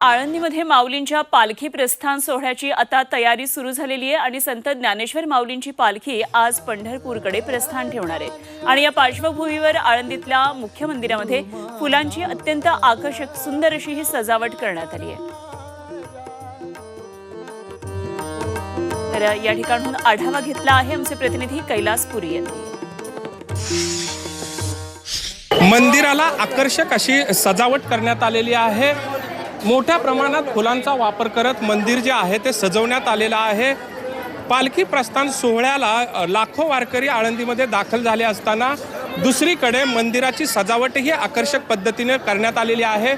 आळंदीमध्ये माऊलींच्या पालखी प्रस्थान सोहळ्याची आता तयारी सुरू झालेली आहे आणि संत ज्ञानेश्वर माऊलींची पालखी आज पंढरपूरकडे प्रस्थान ठेवणार आहे. आणि या पार्श्वभूमीवर आळंदीतल्या मुख्य मंदिरामध्ये फुलांची अत्यंत आकर्षक सुंदर अशी ही सजावट करण्यात आली आहे. तर या ठिकाणहून आढावा घेतला आहे आमचे प्रतिनिधी कैलास पुरी यांनी. मंदिराला आकर्षक अशी सजावट करण्यात आलेली आहे. मोठ्या प्रमाणात फुलांचा वापर करत मंदिर जे आहे ते सजवण्यात आलेलं आहे. पालखी प्रस्थान सोहळ्याला लाखो वारकरी आळंदीमध्ये दाखल झाले असताना दुसरीकडे मंदिराची सजावटही आकर्षक पद्धतीने करण्यात आलेली आहे.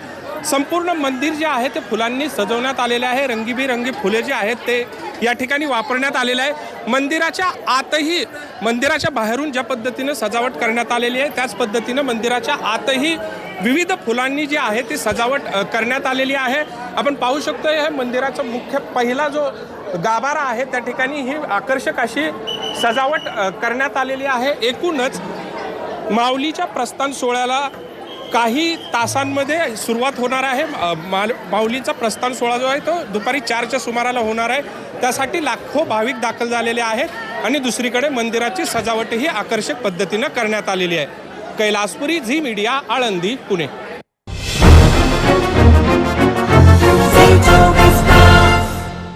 संपूर्ण मंदिर जे आहे ते फुलांनी सजवण्यात आलेले आहे. रंगीबिरंगी फुले जे आहेत ते या ठिकाणी वापरण्यात आलेलं आहे. मंदिराच्या आतही मंदिराच्या बाहेरून ज्या पद्धतीनं सजावट करण्यात आलेली आहे त्याच पद्धतीनं मंदिराच्या आतही विविध फुलांनी जी आहे ती सजावट करण्यात आलेली आहे. आपण पाहू शकतो हे मंदिराचा मुख्य पहिला जो गाभारा आहे त्या ठिकाणी ही आकर्षक अशी सजावट करण्यात आलेली आहे. एकूणच माऊलीच्या प्रस्थान सोहळ्याला काही तासांमध्ये सुरुवात होणार आहे. माल माऊलीचा प्रस्थान सोहळा जो आहे तो दुपारी चारच्या सुमाराला होणार आहे. त्यासाठी लाखो भाविक दाखल झालेले आहेत आणि दुसरीकडे मंदिराची सजावटही आकर्षक पद्धतीनं करण्यात आलेली आहे. Kailaspuri Zee media Alandi Pune.